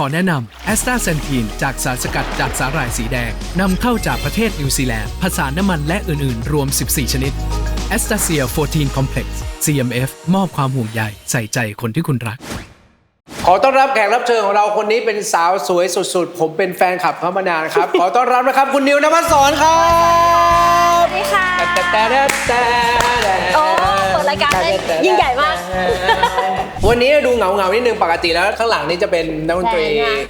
ซีขอแนะนำแอสตาเซนทีนจากสารสกัดจากสาหร่ายสีแดงนำเข้าจากประเทศนิวซีแลนด์ผสานน้ำมันและอื่น ๆ รวม 14 ชนิดแอสตาเซีย14 Complex CMF มอบความห่วงใยใส่ใจคนที่คุณรัก ขอต้อนรับแขกรับเชิญของเราคนนี้เป็นสาวสวยสุดๆ ผมเป็นแฟนคลับเขามานานครับ ขอต้อนรับนะครับคุณนิวนภัสสอนครับสวัสดีค่ะแต่แต่แต่แต่โอ้เปิดรายการได้ยิ่งใหญ่มาก วันนี้ดูเหงาเงาๆนิดนึงปกติแล้วข้างหลังนี่จะเป็นนักดนตรี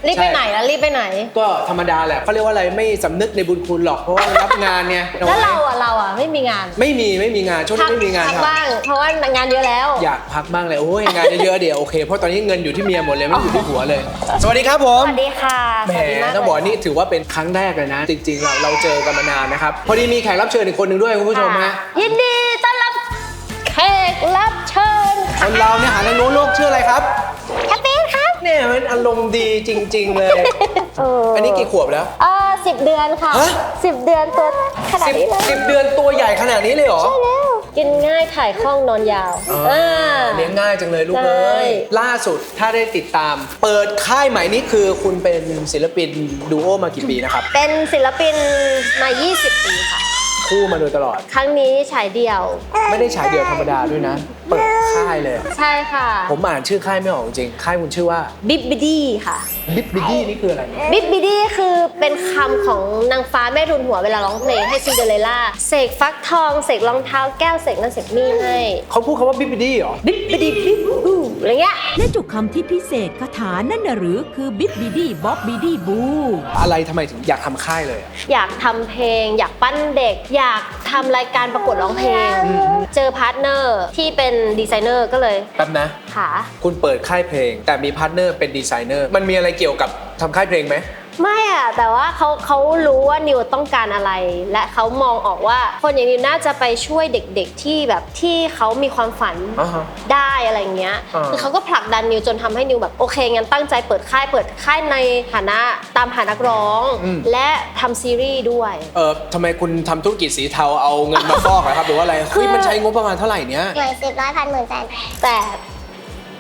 รีบไปไหนใช่แล้วรีบไปไหน ก็ธรรมดาแหละเขาเรียกว่าอะไรไม่สำนึกในบุญคุณหรอกเพราะว่ารับงานเนี่ยแล้วเราอะเราอะไม่มีงานไม่มีไม่มีงานช่วงนี้ไม่มีงานพักครับบ้างเพราะว่างานเยอะแล้ว อยากพักบ้างเลยโอ้ยงานเยอะๆเดี๋ยวโอเคเพราะตอนนี้เงินอยู่ที่เมียหมดเลยไม่ได้อยู่ที่หัวเลย สวัสดีครับผมสวัสดีค่ะแหมสวัสดีมากต้องบอกว่านี่ถือว่าเป็นครั้งแรกเลยนะ จริงๆเราเราเจอกันมานานนะครับพอดีมีแขกรับเชิญอีกคนหนึ่งด้วยคุณผู้ชมฮะยินดีต้อนรับแขกรับเชิญ คนเราเนี่ยหาทางโน้นโลกชื่ออะไรครับแฮปปี้ครับเนี่ยมันอารมณ์ดีจริง ๆ เลย อันนี้กี่ขวบแล้ว เออสิบเดือนค่ะฮะ สิบเดือนตัวขนาดสิบนี้เลยสิบเดือนตัวใหญ่ขนาดนี้เลยเหรอใช่แล้วกินง่ายถ่ายคล่องนอนยาวอ๋ออ่า เลี้ยงง่ายจังเลยลูกใช่ เอ้ยล่าสุดถ้าได้ติดตาม เปิดค่ายใหม่นี่คือคุณเป็นศิลปินดูโอมากี่ปีนะครับ เป็นศิลปินมา 20 ปีค่ะ คู่มาโดยตลอด ครั้งนี้ฉายเดี่ยว ไม่ได้ฉายเดียวธรรมดาด้วยนะ เปิดค่ายเลย ใช่ค่ะ ผมอ่านชื่อค่ายไม่ออกจริง ค่ายคุณชื่อว่า บิบบิดี้ค่ะบิ๊บบิดี้นี่คืออะไร บิบบิดี้คือเป็นคำของนางฟ้าแม่รุนหัวเวลาร้องเพลงให้ซินเดอเรลล่าเสกฟักทองเสกรองเท้าแก้วเสกนั่นเสกนี่ให้เขาพูดคำว่าบิ๊บบิดี้เหรอ บิบบิดี้บิบบูอะไรเงี้ยและจุกคำที่พิเศษคาถานั่นน่ะหรือคือบิ๊บบีดี้บ๊อบบีดี้บู อะไรทำไมถึงอยากทำค่ายเลยอะอยากทำเพลง อยากปั้นเด็ก อยากทำรายการประกวดร้องเพลง เจอพาร์ทเนอร์ที่เป็นดีไซเนอร์ก็เลยแป๊บนะค่ะคุณเปิดค่ายเพลง แต่มีพาร์ทเนอร์เป็นดีไซเนอร์ มันมีอะไรเกี่ยวกับทำค่ายเพลงไหม ไม่อะแต่ว่าเขาเขารู้ว่านิวต้องการอะไร และเขามองออกว่า คนอย่างนิวน่าจะไปช่วยเด็กๆที่แบบที่เขามีความฝันอ่าฮะได้อะไรเงี้ยอ่า คือเขาก็ผลักดันนิวจนทำให้นิวแบบโอเคงั้นตั้งใจเปิดค่ายเปิดค่ายในฐานะตามหานักร้อง และทำซีรีส์ด้วย เออทำไมคุณทำธุรกิจสีเทาเอาเงินมาฟอกอะครับ หรือว่าอะไรคือเฮ้ยมันใช้งบประมาณเท่าไหร่เนี้ย หน่วยสิบร้อยพันหมื่นแสนแต่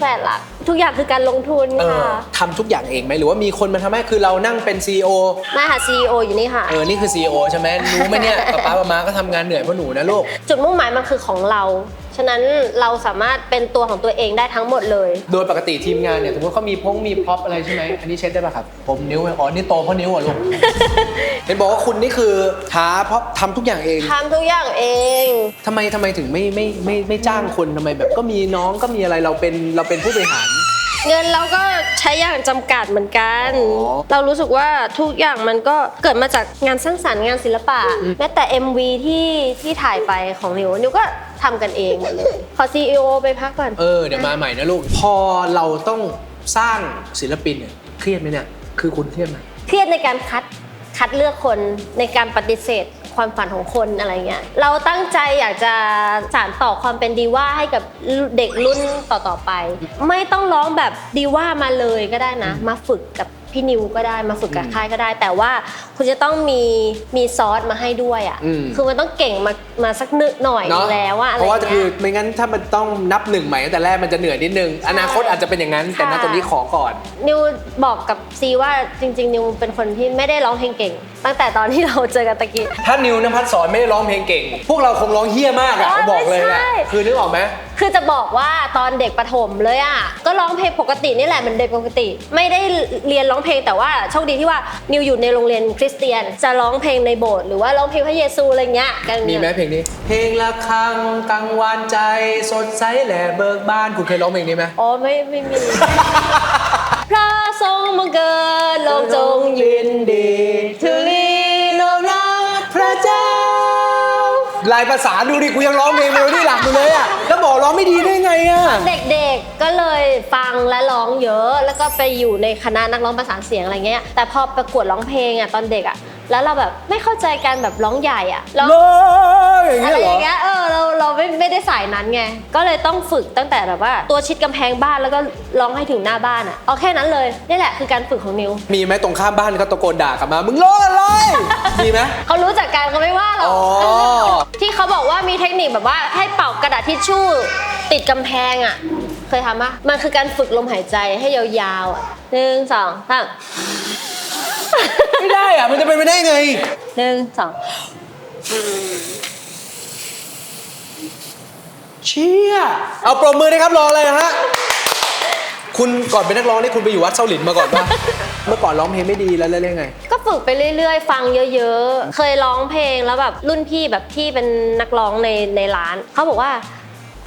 แปดหลัก ทุกอย่างคือการลงทุนเออค่ะทำทุกอย่างเองไหมหรือว่ามีคนมาทำให้คือเรานั่งเป็น CEO มาหาซีออยู่นี่ค่ะ เออ นี่คือ CEO ใช่ไหมรู้ไหมเนี่ยป๊าป๊าป๊ามาก็ทำงานเหนื่อยเพราะหนูนะลูก จุดมุ่งหมายมันคือของเรา ฉะนั้นเราสามารถเป็นตัวของตัวเองได้ทั้งหมดเลย โดยปกติทีมงานเนี่ยสมมติเขามีพงมีพร็อพอะไรใช่ไหมอันนี้เช็ดได้ป่ะครับ ผมนิ้วไหมอ๋อนี่โตเพราะนิ้วเหรอะลูก เห็นบอกว่าคุณนี่คือหาเพราะทำทุกอย่างเองทำทุกอย่างเอง ทำไมทำไมถึงไม่ไม่ไม่ไม่จ้างคนทำไมแบบก็มีน้องก็มีอะไรเราเป็นเราเป็นผู้บริหาร เงินเราก็ใช้อย่างจำกัดเหมือนกัน อ๋อเรารู้สึกว่าทุกอย่างมันก็เกิดมาจากงานสร้างสรรค์งานศิลปะ แม้แต่ MV ที่ที่ถ่ายไปของนิวนิวก็ ทำกันเองหมดเลยขอ CEO ไปพักก่อนเออเดี๋ยวมาใหม่นะลูก พอเราต้องสร้างศิลปินเนี่ยเครียดไหมเนี่ย คือคุณเครียดไหมเครียดในการคัดคัดเลือกคนในการปฏิเสธความฝันของคนอะไรเงี้ย เราตั้งใจอยากจะสานต่อความเป็นดีว่าให้กับเด็กรุ่นต่อๆไป ไม่ต้องร้องแบบดีว่ามาเลยก็ได้นะ มาฝึกกับ พี่นิวก็ได้มาฝึกกับค่ายก็ได้ แต่ว่าคุณจะต้องมีมีซอสมาให้ด้วยอะ อืม คือมันต้องเก่งมามาสักนึกหน่อยเนาะแล้วอะอะไรเพราะว่าเงี้คือย ไม่งั้นถ้ามันต้องนับหนึ่งใหม่ตั้งแต่แรกมันจะเหนื่อยนิดนึง อนาคตอาจจะเป็นอย่างนั้น แต่ณค่ะตรงนี้ขอก่อน นิวบอกกับซีว่าจริง ๆ นิวเป็นคนที่ไม่ได้ร้องเพลงเก่ง ตั้งแต่ตอนที่เราเจอกันตะกี้ ถ้านิวนภัสสอนไม่ได้ร้องเพลงเก่ง พวกเราคงร้องเฮี้ยมากอะอ๋อเขาบอกเลยไม่อะใช่ คือนึกออกไหม คือจะบอกว่าตอนเด็กประถมเลยอะก็ร้องเพลงปกตินี่แหละเหมือนเด็กปกติ ไม่ได้เรียนร้องเพลงแต่ว่าโชคดีที่ว่านิวอยู่ในโรงเรียนคริสเตียน จะร้องเพลงในโบสถ์หรือว่าร้องเพลงพระเยซูอะไรเงี้ยกันมีไหมเพลงนี้ เพลงละครังกังวานใจ สดใสแหล่เบิกบานคุณเคยร้องเพลงนี้ไหมอ๋อไม่ไม่มี พระทรงมังเกิดโลกจงยินดีทุลีโนรักพระเจ้าลายภาษาดูดิกูยังร้องเพลงเมโลดี้หลักอยู่เลยอะแล้วบอก ร้องไม่ดีได้ไงอะเด็กๆ ก็เลยฟังและร้องเยอะ แล้วก็ไปอยู่ในคณะนักร้องประสานเสียงอะไรเงี้ย แต่พอประกวดร้องเพลงอะตอนเด็กอะ แล้วเราแบบไม่เข้าใจการแบบร้องใหญ่อะร้องเลยอย่างอะเงี้ยไรเหรออย่างเงี้ยเออเราเราไม่ไม่ได้สายนั้นไงก็เลยต้องฝึกตั้งแต่แบบว่า ตัวชิดกำแพงบ้านแล้วก็ร้องให้ถึงหน้าบ้านอะเอาแค่นั้นเลยนี่แหละคือการฝึกของนิวมีไหมตรงข้ามบ้านเขาตะโกนด่ากลับมา มึงร้องอะไร มีไหม เขารู้จักการเขาไม่ว่าหรอกอ๋อ ที่เขาบอกว่ามีเทคนิคแบบว่าให้เป่ากระดาษทิชชู่ติดกำแพงอะเคยทำปะมันคือการฝึกลมหายใจให้ยาวๆอะหนึ่งสองสามไม่ได้ อะ มันจะเป็นไปได้ไง หนึ่งสองเชี่ย เอาปรบมือนะครับรออะไรนะฮะ คุณก่อนเป็นนักร้องนี่คุณไปอยู่วัดเซาหลินมาก่อนป่ะ เมื่อก่อนร้องเพลงไม่ดีแล้วแล้วยังไง ก็ฝึกไปเรื่อยๆ ฟังเยอะๆ เคยร้องเพลงแล้วแบบรุ่นพี่แบบที่เป็นนักร้องในในร้าน เขาบอกว่า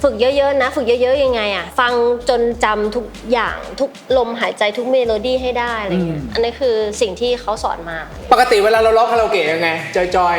ฝึกเยอะๆนะ ฝึกเยอะๆยังไงอะฟังจนจำทุกอย่างทุกลมหายใจทุกเมโลดี้ให้ได้อะไรเงี้ยอืมอันนี้คือสิ่งที่เขาสอนมา ปกติเวลาเราร้องคาราโอเกะยังไงจอยจอย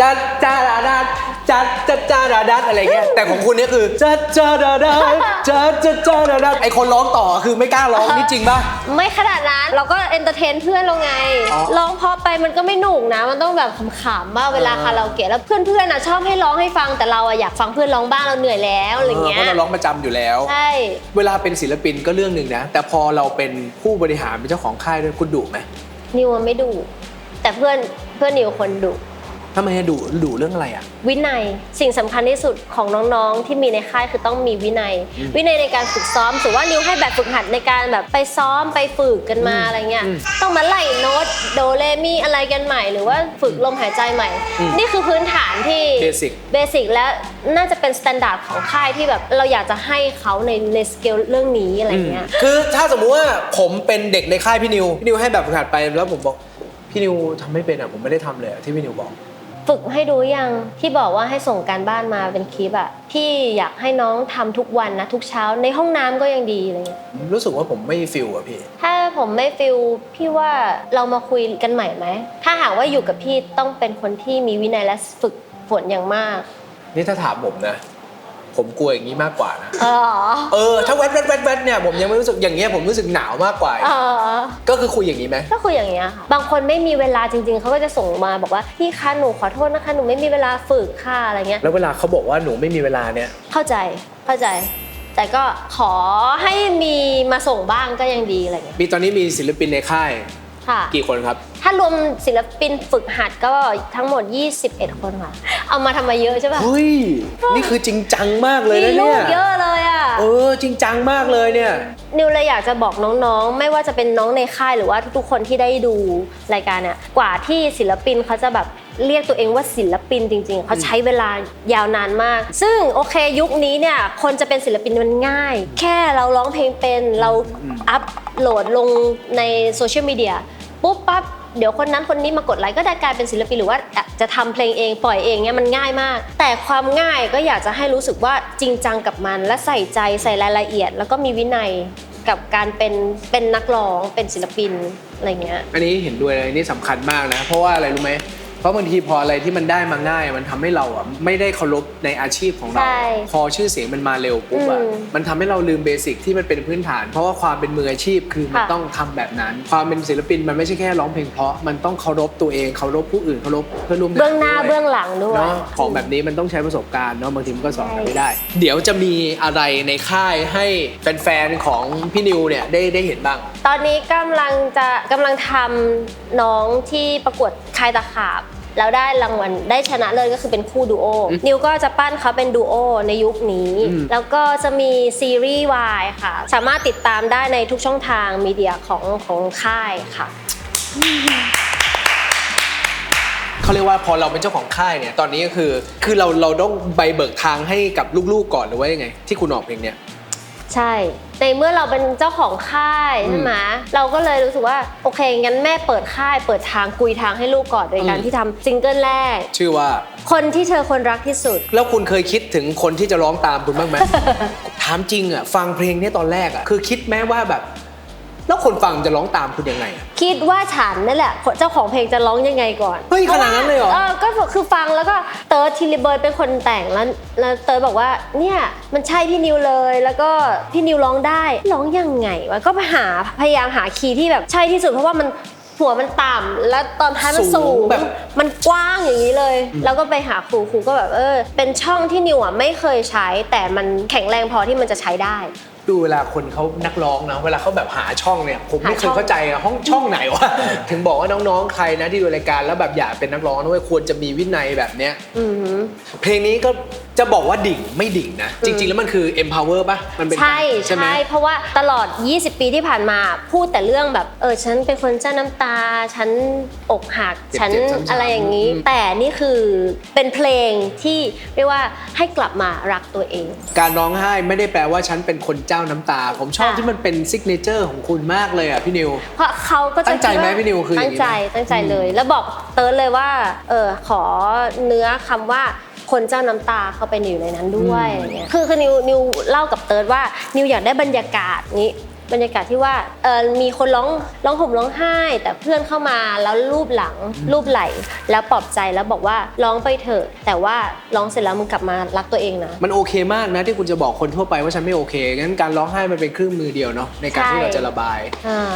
จัดจ้าดาดัดจัดจัดจ้าดาดัดอะไรเงี้ยแต่ของคุณเนี่ยคือจัดจ้าดาดัดจัดจัดจ้าดาดัดไอคนร้องต่อคือไม่กล้าร้องนี่จริงป่ะ ไม่ขนาดนั้นเราก็เอนเตอร์เทนเพื่อนเราไงอ๋อ ร้องเพราะไปมันก็ไม่หนุกนะ มันต้องแบบขำๆบ้างเวลาอ่าคาราโอเกะแล้วเพื่อนๆอะชอบให้ร้องให้ฟังแต่เราอะอยากฟังเพื่อนร้องบ้างเราเหนื่อยแล้วอะไรเงี้เพยราะเราร้องประจำอยู่แล้ว ใช่เวลาเป็นศิลปินก็เรื่องหนึ่งนะ แต่พอเราเป็นผู้บริหารเป็นเจ้าของค่ายด้วยคุณดุไหมนิวอะไม่ดุแต่เพื่อนเพื่อนนิวคนดุ ทำไมดุดุเรื่องอะไรอะ วินัยสิ่งสำคัญที่สุดของน้องๆ ที่มีในค่ายคือต้องมีวินัยอืมวินัยในการฝึกซ้อมถือว่านิวให้แบบฝึกหัดในการแบบไปซ้อมไปฝึกกันมาอืมอะไรเงี้ยอืมต้องมาไล่โน้ตโดเรมีอะไรกันใหม่ หรือว่าฝึกลมหายใจใหม่อืมนี่คือพื้นฐานที่ Basic เบสิกและน่าจะเป็นสแตนดาร์ดของค่ายที่แบบเราอยากจะให้เขาในในสเกลเรื่องนี้อะไรเงี้ยคือถ้าสมมุติว่าผมเป็นเด็กในค่ายพี่นิวพี่นิวให้แบบฝึกหัดไปแล้วผมบอกพี่นิวทำไม่เป็นอะผมไม่ได้ทำเลยอะที่พี่นิวบอก ฝึกให้ดูยังที่บอกว่าให้ส่งการบ้านมาเป็นคลิปอะพี่อยากให้น้องทำทุกวันนะทุกเช้าในห้องน้ำก็ยังดีอะไรเงี้ยรู้สึกว่าผมไม่ฟิลอะพี่ ถ้าผมไม่ฟิลพี่ว่าเรามาคุยกันใหม่ไหม ถ้าหากว่าอยู่กับพี่ต้องเป็นคนที่มีวินัยและฝึกฝนอย่างมาก นี่ถ้าถามผมนะ ผมกลัวอย่างนี้มากกว่านะเออเออถ้าแวดแวดแวดแวดเนี่ยผมยังไม่รู้สึกอย่างเงี้ยผมรู้สึกหนาวมากกว่าเออก็คือคุยอย่างนี้ไหมก็คืออย่างเงี้ยค่ะบางคนไม่มีเวลาจริง ๆเขาก็จะส่งมาบอกว่าพี่คะหนูขอโทษนะคะหนูไม่มีเวลาฝึกค่ะอะไรเงี้ยแล้วเวลาเขาบอกว่าหนูไม่มีเวลาเนี่ย เข้าใจเข้าใจ แต่ก็ขอให้มีมาส่งบ้างก็ยังดีอะไรเงี้ยมีตอนนี้มีศิลปินในค่าย ค่ะ กี่คนครับ ถ้ารวมศิลปินฝึกหัดก็ทั้งหมด 21 คนค่ะ เอามาทำมาเยอะใช่ปะเฮ้ย นี่คือจริงจังมากเลยมีนะลูเนี่กยเยอะเลยอะ เออ จริงจังมากเลยเนี่ย นิวเลยอยากจะบอกน้องๆ ไม่ว่าจะเป็นน้องในค่ายหรือว่าทุกๆ คนที่ได้ดูรายการเนี่ย กว่าที่ศิลปินเขาจะแบบเรียกตัวเองว่าศิลปินจริง ๆ เขาใช้เวลายาวนานมาก ซึ่งโอเคยุคนี้เนี่ย คนจะเป็นศิลปินมันง่าย แค่เราร้องเพลงเป็น เราอัพโหลดลงในโซเชียลมีเดีย ปุ๊บปั๊บเดี๋ยวคนนั้นคนนี้มากดไลค์ก็ได้กลายเป็นศิลปินหรือว่าจะทำเพลงเองปล่อยเองเนี่ยมันง่ายมาก แต่ความง่ายก็อยากจะให้รู้สึกว่าจริงจังกับมัน และใส่ใจใส่รายละเอียด แล้วก็มีวินัยกับการเป็นเป็นนักร้องเป็นศิลปินอะไรเงี้ยอันนี้เห็นด้วยเลยนี่สำคัญมากนะเพราะว่าอะไรรู้ไหม เพราะบางทีพออะไรที่มันได้มาง่าย มันทำให้เราอะไม่ได้เคารพในอาชีพของเราใช่พอชื่อเสียงมันมาเร็วปุ๊บอะอืมมันทำให้เราลืมเบสิกที่มันเป็นพื้นฐาน เพราะว่าความเป็นมืออาชีพคือมันค่ะต้องทำแบบนั้น ความเป็นศิลปินมันไม่ใช่แค่ร้องเพลงเพราะมันต้องเคารพตัวเองเคารพผู้อื่นเคารพเพื่อนร่วมงานเบื้องหน้าด้วยเบื้องหลังด้วยเนาะของแบบนี้มันต้องใช้ประสบการณ์เนาะบางทีมันก็สอนกันไม่ได้ เดี๋ยวจะมีอะไรในค่ายให้แฟนๆของพี่นิวเนี่ยได้ได้เห็นบ้าง ตอนนี้กำลังจะกำลังทำน้องที่ประกวดคายตะขาบ แล้วได้รางวัลได้ชนะเลิศก็คือเป็นคู่ดูโออมนิวก็จะปั้นเขาเป็นดูโอในยุคนี้อืมแล้วก็จะมีซีรีส์วายค่ะ สามารถติดตามได้ในทุกช่องทางมีเดียของของค่ายค่ะเขาเรียกว่าพอเราเป็นเจ้าของค่ายเนี่ยตอนนี้ก็คือ คือเราเราต้องใบเบิกทางให้กับลูกๆก่อนหรือว่ายังไง ที่คุณออกเพลงเนี่ย ใช่ ในเมื่อเราเป็นเจ้าของค่ายใช่ไหมเราก็เลยรู้สึกว่าโอเคงั้นแม่เปิดค่ายเปิดทางกุยทางให้ลูกก่อนโดยการอืมที่ทำซิงเกิลแรก ชื่อว่า คนที่เธอคนรักที่สุด แล้วคุณเคยคิดถึงคนที่จะร้องตามคุณบ้างไหมถามจริงอะฟังเพลงเนี้ตอนแรกอะคือคิดไหมว่าแบบ แล้วคนฟังจะร้องตามคุณยังไงอะคิดว่าฉันนั่นแหละเจ้าของเพลงจะร้องยังไงก่อนเฮ้ยขนาดนั้นเลยเหรอ เออก็คือฟังแล้วก็เติร์ดทิลิเบิร์ดเป็นคนแต่งแล้วแล้วเติร์ดบอกว่าเนี่ยมันใช่พี่นิวเลยแล้วก็พี่นิวร้องได้ร้องยังไงวะก็ไปหาพยายามหาคีย์ที่แบบใช่ที่สุดเพราะว่ามันหัวมันต่ำแล้วตอนท้ายมันสูสูงงแบบมันกว้างอย่างนี้เลย แล้วก็ไปหาครูครูก็แบบเออ เป็นช่องที่นิวอะไม่เคยใช้ แต่มันแข็งแรงพอที่มันจะใช้ได้ ดูเวลาคนเขานักร้องนะเวลาเขาแบบหาช่องเนี่ยผมไม่หาเคช่ยองเข้าใจอะห้องช่องไหนวะถึงบอกว่าน้องๆใครนะที่ดูรายการแล้วแบบอยากเป็นนักร้องนะเว้ยควรจะมีวินัยแบบเนี้ยอือหือเพลงนี้ก็จะบอกว่าดิ่งไม่ดิ่งนะ จริง ๆ แล้วมันคือ empower ป่ะมันเป็นใช่ใช่ไหมใช่เพราะว่าตลอด 20 ปีที่ผ่านมาพูดแต่เรื่องแบบเออฉันเป็นคนเจ้าน้ำตา ฉันอกหักฉันอะไรอย่างนี้ แต่นี่คือเป็นเพลงที่เรียกว่าให้กลับมารักตัวเอง การร้องไห้ไม่ได้แปลว่าฉันเป็นคนเจ้าน้ำตา ผมชอบค่ะที่มันเป็นซิกเนเจอร์ของคุณมากเลยอะพี่นิว เพราะเขาก็จะตั้งใจไหมคิดาพี่นิวคืออย่างนี้ตั้งใจไหมตั้งใจเลย แล้วบอกเติร์ดเลยว่าเออขอเนื้อคำว่าคนเจ้าน้ำตาเข้าไปอยู่ในนั้นด้วยอะไรเงี้ยคือคือนิวนิวเล่ากับเติร์ดว่านิวอยากได้บรรยากาศนี้ บรรยากาศที่ว่าเออมีคนร้องร้องห่มร้องไห้ แต่เพื่อนเข้ามาแล้วรูปหลังรูปไหลแล้วปลอบใจแล้วบอกว่าร้องไปเถอะ แต่ว่าร้องเสร็จแล้วมึงกลับมารักตัวเองนะ มันโอเคมากนะที่คุณจะบอกคนทั่วไปว่าฉันไม่โอเคงั้นการร้องไห้มันเป็นเครื่องมือเดียวเนาะในการที่ใช่เราจะระบายอ่า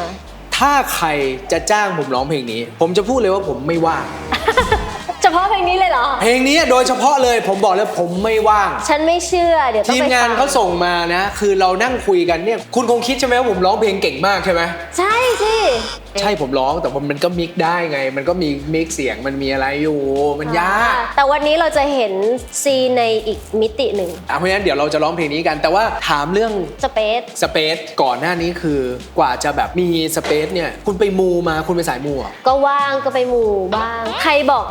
ถ้าใครจะจ้างผมร้องเพลงนี้ ผมจะพูดเลยว่าผมไม่ว่างเฉพาะเพลงนี้เลยเหรอ เพลงนี้โดยเฉพาะเลยผมบอกเลยผมไม่ว่าง ฉันไม่เชื่อเดี๋ยวต้องทีมไปงานฟัเขาส่งมานะ คือเรานั่งคุยกันเนี่ย คุณคงคิดใช่ไหมว่าผมร้องเพลงเก่งมากใช่ไหม ใช่สิใช่ผมร้องแต่ว่ามันก็มิกได้ไง มันก็มีมิกเสียงมันมีอะไรอยู่ มันยากอ่แต่วันนี้เราจะเห็นซีนในอีกมิติหนึ่งอะเพราะฉะนั้นเดี๋ยวเราจะร้องเพลงนี้กัน แต่ว่าถามเรื่องสเปซสเปซก่อนหน้านี้คือกว่าจะแบบมีสเปซเนี่ย คุณไปมูมาคุณไปสายมูเหรอะก็ว่างก็ไปหมู่บ้าง ใครบอก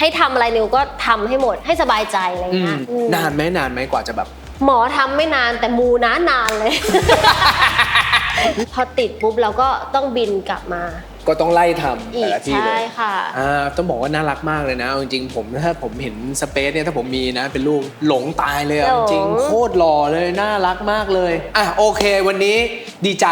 ให้ทำอะไรนิวก็ทำให้หมดให้สบายใจอะไรเงี้ยอืมนานไหมนานไหมกว่าจะแบบ หมอทำไม่นานแต่มูนะนานเลย พอติดปุ๊บเราก็ต้องบินกลับมาก็ต้องไล่ทำอีแต่กละที่เลใช่ยค่ะ อ่าต้องบอกว่าน่ารักมากเลยนะเอาจริงๆผมถ้าผมเห็นสเปซเนี่ยถ้าผมมีนะ เป็นลูกหลงตายเลยอะหลง จริงๆโคตรหล่อเลยน่ารักมากเลยอะโอเค วันนี้ดีใจ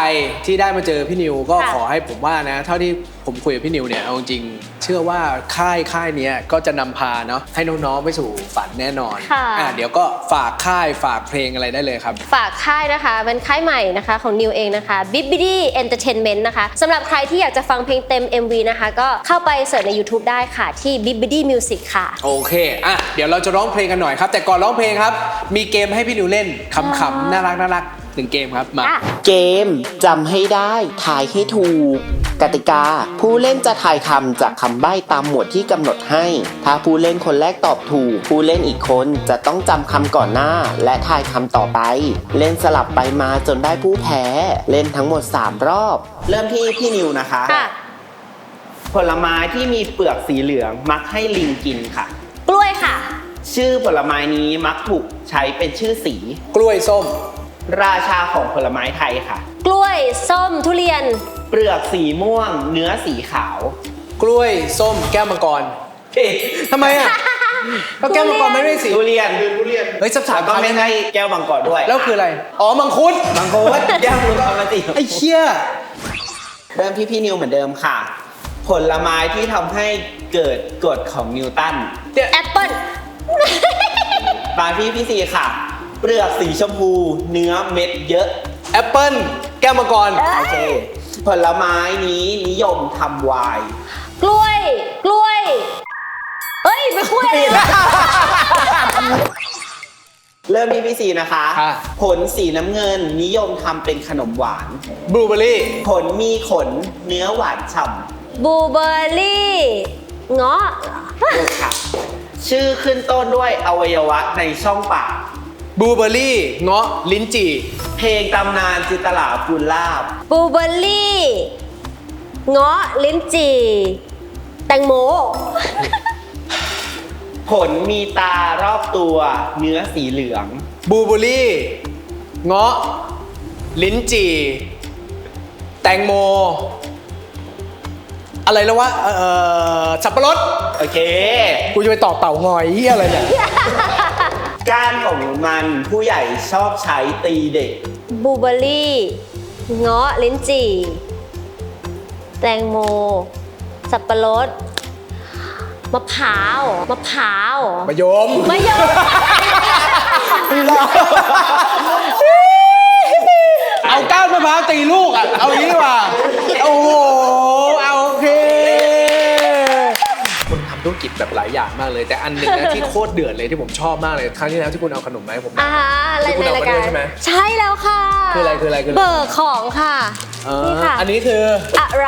ที่ได้มาเจอพี่นิวก็ค่ะ ขอให้ผมว่านะ เท่าที่ผมคุยกับพี่นิวเนี่ยเอาจริงๆเชื่อว่าค่ายค่ายเนี้ยก็จะนำพาเนาะให้น้องๆไปสู่ฝันแน่นอนค่ะ อะเดี๋ยวก็ฝากค่ายฝากเพลงอะไรได้เลยครับ ฝากค่ายนะคะ เป็นค่ายใหม่นะคะของนิวเองนะคะ b i b b i d y Entertainment นะคะสำหรับใครที่อยากจะฟังเพลงเต็ม MV นะคะ ก็เข้าไปเสิร์ชใน YouTube ได้ค่ะ ที่ b i b b i d y Music ค่ะ โอเค อะ เดี๋ยวเราจะร้องเพลงกันหน่อยครับ แต่ก่อนร้องเพลงครับ มีเกมให้พี่นิวเล่นขำๆน่ารักน่ารักหนึ่งเกมครับ มาอะเกมจำให้ได้ทายให้ถูก กติกา ผู้เล่นจะทายคำจากคำใบ้ตามหมวดที่กำหนดให้ ถ้าผู้เล่นคนแรกตอบถูก ผู้เล่นอีกคนจะต้องจำคำก่อนหน้า และทายคำต่อไป เล่นสลับไปมาจนได้ผู้แพ้ เล่นทั้งหมด 3 รอบ เริ่มที่พี่นิวนะคะ ค่ะ ผลไม้ที่มีเปลือกสีเหลืองมักให้ลิงกินค่ะ กล้วยค่ะ ชื่อผลไม้นี้มักถูกใช้เป็นชื่อสี กล้วยส้ม ราชาของผลไม้ไทยค่ะ กล้วย ส้ม ทุเรียน เปลือกสีม่วง เนื้อสีขาว กล้วยส้มแก้วมังกรผิดทำไมอะก็แก้วมังกรไม่ได้สีทุเรียนเฮ้ยสับสาแล้มวก็ไม่ใช่แก้วมังกรด้วย แล้วคืออะไร อ๋อมังคุดมังคุดแก้วมังกรมาสิไอ้เชี่ยเริ่มที่พี่นิวเหมือนเดิมค่ะ ผลไม้ที่ทำให้เกิดกฎของนิวตันแอปเปิ้ลมาที่พี่ซีค่ะ เปลือกสีชมพู เนื้อเม็ดเยอะ แอปเปิ้ลแก้วมังกรโอเค ผลไม้นี้นิยมทำไวน์ กล้วย กล้วย เอ้ยไม่กล้วยเลย เริ่มที่พี่ซีนะคะ ค่ะ ผลสีน้ำเงินนิยมทำเป็นขนมหวาน บลูเบอร์รี่ ผลมีขนเนื้อหวานฉ่ำบลูเบอร์รี่เงาะถูกค่ะ ชื่อขึ้นต้นด้วยอวัยวะในช่องปาก บลูเบอร์รี่ เงาะ ลิ้นจี่ เพลงตำนานจินตลาภูลลาบ บลูเบอร์รี่ เงาะลิ้นจี่ แตงโม ผลมีตารอบตัวเนื้อสีเหลือง บลูเบอร์รี่ เงาะ ลิ้นจี่ แตงโม อะไรแล้ววะ เอ่อ สับปะรด โอเค กูจะไปตอบเต่างอยเหียอะไรเนี่ย ก้านของมันผู้ใหญ่ชอบใช้ตีเด็ก บลูเบอร์รี่ เงาะลิ้นจี่ แตงโม สับปะรด มะพร้าว มะพร้าวมายมมะยมเอาก้านมะพร้าวตีลูกอะ เอางี้ดีกว่า โอ้โห ธุรกิจแบบหลายอย่างมากเลย แต่อันหนึ่งนะที่โคตรเดือดเลยที่ผมชอบมากเลยครั้งที่แล้วที่คุณเอาขนมมาให้ผมอ่าฮะอะไรที่คุณในเอารายมาการด้วยใช่ไหม ใช่แล้วค่ะคืออะไรคืออะไรคืออะไร เบิกของค่ะเออนี่ค่ะ อันนี้คือ อะไร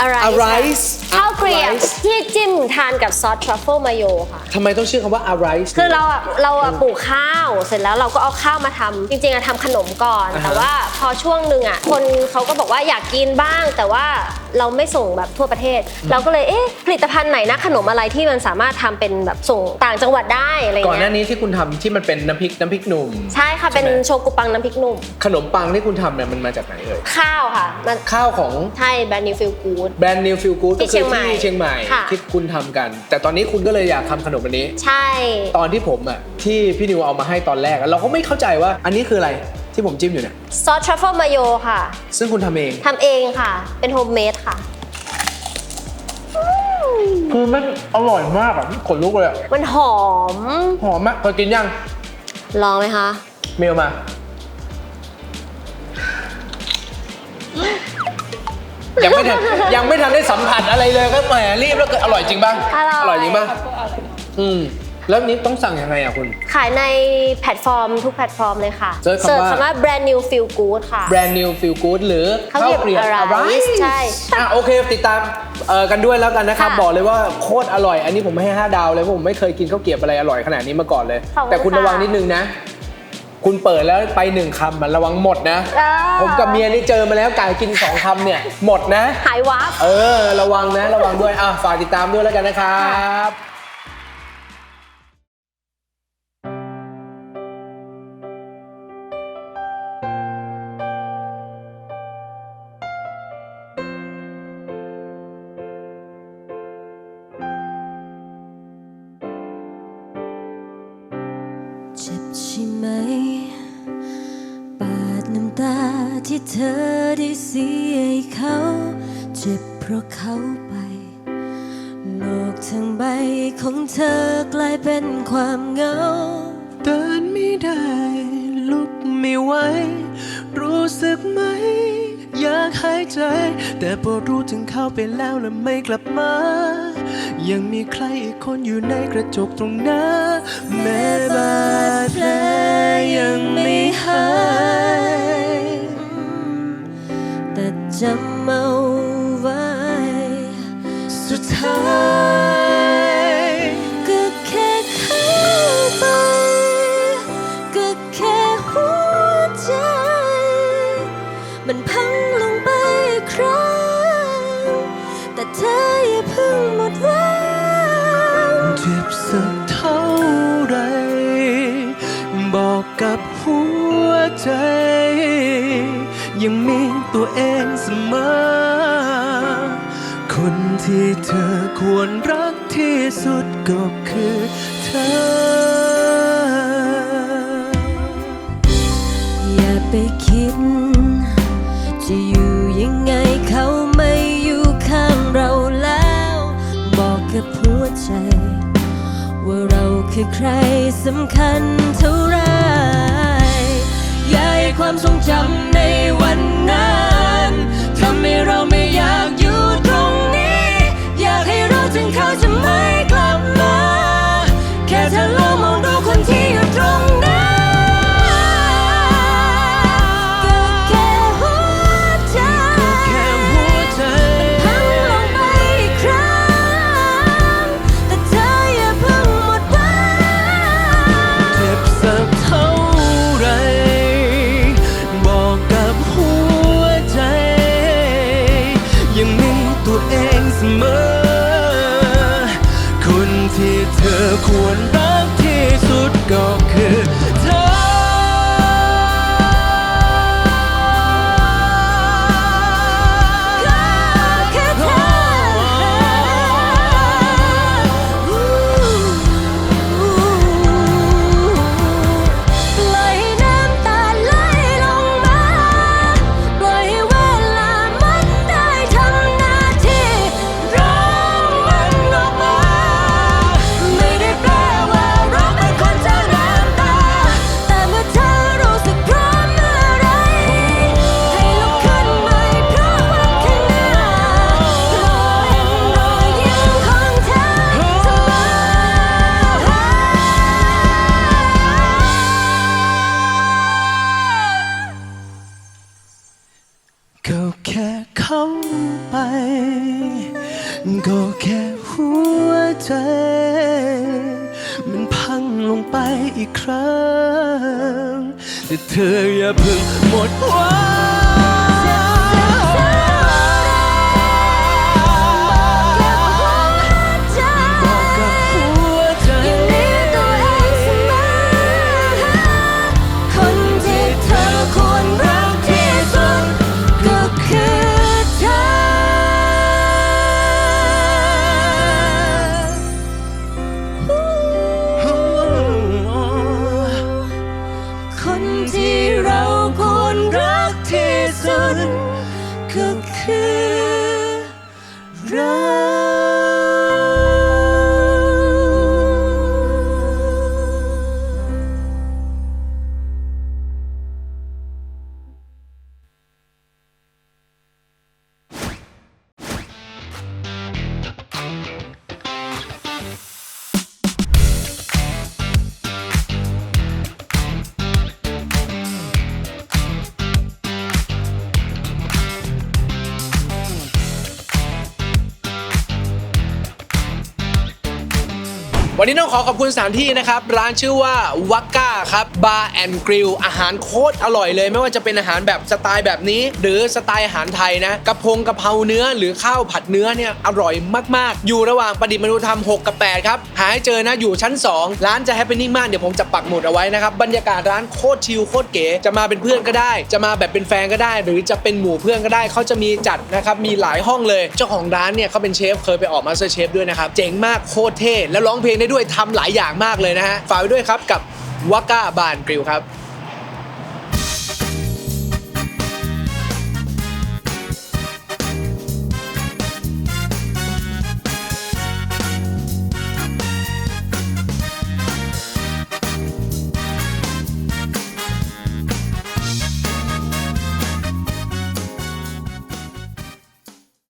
อะไร Arise ข้าวเกรียบ Arise ที่จิ้มทานกับซอสทรัฟเฟิลมาโยค่ะ ทำไมต้องชื่อคำว่า arise คือเราอะเราอะปลูกข้าวเสร็จแล้วเราก็เอาข้าวมาทำจริงๆอะทำขนมก่อน อ่าฮะแต่ว่าพอช่วงหนึ่งอะคนเขาก็บอกว่าอยากกินบ้าง แต่ว่า เราไม่ส่งแบบทั่วประเทศ เราก็เลยเอ๊ะผลิตภัณฑ์ไหนนะขนมอะไรที่มันสามารถทำเป็นแบบส่งต่างจังหวัดได้อะไรก่อนหเงี้น้ายนี้ที่คุณทำที่มันเป็นน้ำพริกน้ำพริกหนุ่ม ใช่ค่ะเป็นใช่ไหม โชกุปังน้ำพริกหนุ่ม ขนมปังที่คุณทำเนี่ยมันมาจากไหนเอ่ยข้าวค่ะมันข้าวของใช่แบรนด์นิวฟิลกูด แบรนด์ New Feel Good ที่ก็คือเชียงใหม่ที่เชียงใหม่ค่ะ ที่คุณทำกัน แต่ตอนนี้คุณก็เลยอยากทำขนมอันนี้ ใช่ ตอนที่ผมอะที่พี่นิวเอามาให้ตอนแรกอะเราก็ไม่เข้าใจว่าอันนี้คืออะไร ที่ผมจิ้มอยู่เนี่ย ซอสทรัฟเฟิลมาโยค่ะซึ่งคุณทำเอง ทำเองค่ะ เป็นโฮมเมดค่ะ คือมันอร่อยมากอะขนลุกเลยอะมันหอม หอมมากเคยกินยังลองไหมคะ เมลมา ยังไม่ทันยังไม่ทันได้สัมผัสอะไรเลยก็แหมรีบแล้วเกิดอร่อยจริงป่ะอร่อยจริงป่ะอืม แล้วนี้ต้องสั่งยังไงอะคุณ ขายในแพลตฟอร์มทุกแพลตฟอร์มเลยค่ะเสิร์ชคำว่าคำว่า brand new feel good ค่ะแบรนด์ New Feel Good หรือข้าวเกรียบ Arise Arise ใช่อะโอเคติดตามเอ่อกันด้วยแล้วกันนะครับ ค่ะบอกเลยว่าโคตรอร่อย อันนี้ผมให้ 5 ดาวเลยเพราะผมไม่เคยกินข้าวเกรียบอะไรอร่อยขนาดนี้มาก่อนเลย ขอบคุณแต่คุณค่ะ ระวังนิดนึงนะ คุณเปิดแล้วไปหนึ่งคำมันระวังหมดนะ อ่าผมกับเมียนี่เจอมาแล้วกายกินสองคำเนี่ยหมดนะ หายวับ เออ ระวังนะ ระวังด้วยอะฝากติดตามด้วยแล้วกันนะครับ ที่เธอได้เสียให้เขา เจ็บเพราะเขาไป โลกทั้งใบของเธอกลายเป็นความเหงา เดินไม่ได้ ลุกไม่ไหว รู้สึกไหม อยากหายใจ แต่พอรู้ถึงเขาไปแล้วและไม่กลับมา ยังมีใครอีกคนอยู่ในกระจกตรงหน้า แม้บาดแผลยังไม่หาย จำเอาไว้ สุดท้ายก็แค่เข้าไป ก็แค่หัวใจ มันพังลงไปครั้ง แต่เธออย่าเพิ่งหมดหวังเจ็บสักเท่าไร บอกกับหัวใจ ยังมีตัวเอง มอ คนที่เธอควรรักที่สุดก็คือเธอ อย่าไปคิด จะอยู่ยังไงเขาไม่อยู่ข้างเราแล้ว บอกกับหัวใจ ว่าเราคือใครสำคัญเท่าไรอย่าให้ความทรงจำในวันนั้น ทำให้เราไม่อยากอยู่ตรงนี้ อยากให้รู้ถึงเขาจะไม่กลับมาางแต่เธออย่าเพิ่งหมดหวัง นี้ต้องขอขอบคุณสถานที่นะครับ ร้านชื่อว่าวักก้าครับบาร์แอนด์กริลอาหารโคตรอร่อยเลย ไม่ว่าจะเป็นอาหารแบบสไตล์แบบนี้ หรือสไตล์อาหารไทยนะกระพงกะเพราเนื้อหรือข้าวผัดเนื้อเนี่ยอร่อยมากๆ อยู่ระหว่างประดิษฐ์มนุธรรม 6 กับ 8 ครับ หาให้เจอนะอยู่ชั้น 2 ร้านจะแฮปปี้นิ่งมากเดี๋ยวผมจะปักหมุดเอาไว้นะครับบรรยากาศร้านโคตรชิลโคตรเก๋จะมาเป็นเพื่อนก็ได้ จะมาแบบเป็นแฟนก็ได้ หรือจะเป็นหมู่เพื่อนก็ได้เขาจะมีจัดนะครับมีหลายห้องเลยเจ้าของร้านเนี่ยเขาเป็นเชฟเคยไปออกมาสเตอร์เชฟด้วยนะครับเจ๋งมากโคตรเท่แล้วร้องเพลงได้ด้วยทำหลายอย่างมากเลยนะฮะฝากไว้ด้วยครับกับวาก้าบานกริลครับ